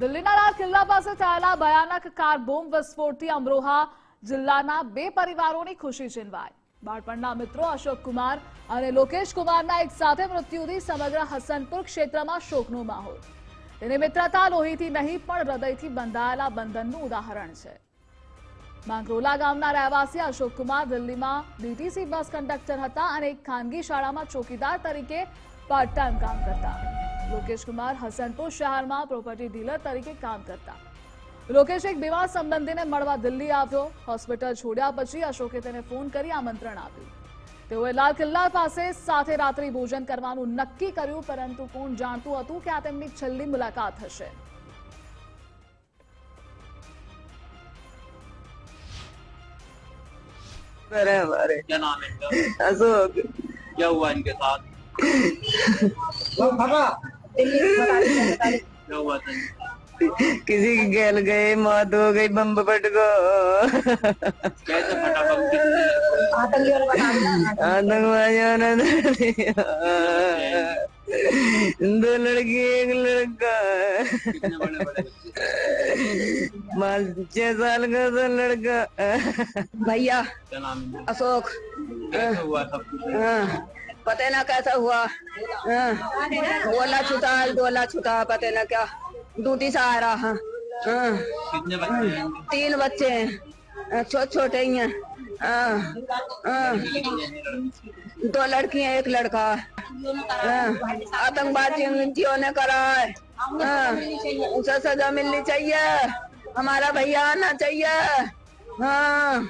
દિલ્હીના લાલ કિલ્લા પાસે થયેલા ભયાનક કાર બોમ્બ વિસ્ફોટથી અમરોહા જિલ્લાના બે પરિવારોની ખુશી છીનવાઈ. બાળપણના મિત્રો અશોક કુમાર અને લોકેશ કુમારના એક સાથે મૃત્યુથી સમગ્ર હસનપુર ક્ષેત્રમાં શોકનો માહોલ. તેની મિત્રતા લોહીથી નહીં, પણ હૃદયથી બંધાયેલા બંધનનું ઉદાહરણ છે. માંગરોલા ગામના રહેવાસી અશોક કુમાર દિલ્હીમાં ડીટીસી બસ કંડક્ટર હતા અને એક ખાનગી શાળામાં ચોકીદાર તરીકે પાર્ટ ટાઈમ કામ કરતા. લોકેશ કુમાર હસનપુર શહેરમાં પ્રોપર્ટી ડીલર તરીકે કામ કરતા લોકેશ એક બીમાર સંબંધીને મળવા દિલ્હી આવ્યો હોસ્પિટલ છોડ્યા પછી અશોકે તેને ફોન કરી આમંત્રણ આપ્યું તેઓએ લાલ કિલ્લા પાસે સાથે રાત્રિ ભોજન કરવાનું નક્કી કર્યું પરંતુ કોણ જાણતું હતું કે આ તેમની છેલ્લી મુલાકાત હશે अरे हमारे क्या नाम है इनका अशोक क्या हुआ इनके साथ क्या हुआ था इनके साथ? किसी के गैल गए मौत हो गई बम फट गो कैसे फटा बम किसने आतंकवादियों ने धर दिया। दो लड़की एक लड़का कितने बड़े बड़े बच्चे पाँच छह साल का तो लड़का भैया क्या नाम है इनका? अशोक कैसे हुआ सब कुछ हाँ, पता ना कैसा हुआ। हाँ, गोला छुटा डोला छुटा पता ना क्या। ड्यूटी से आ रहा। हाँ, हाँ, कितने बच्चे हैं? तीन बच्चे हैं। छोटे छोटे ही हैं। दो लड़कियाँ एक लड़का। आतंकवादियों ने करा हाँ, उसे सजा मिलनी चाहिए। हमारा भैया आना चाहिए। हाँ।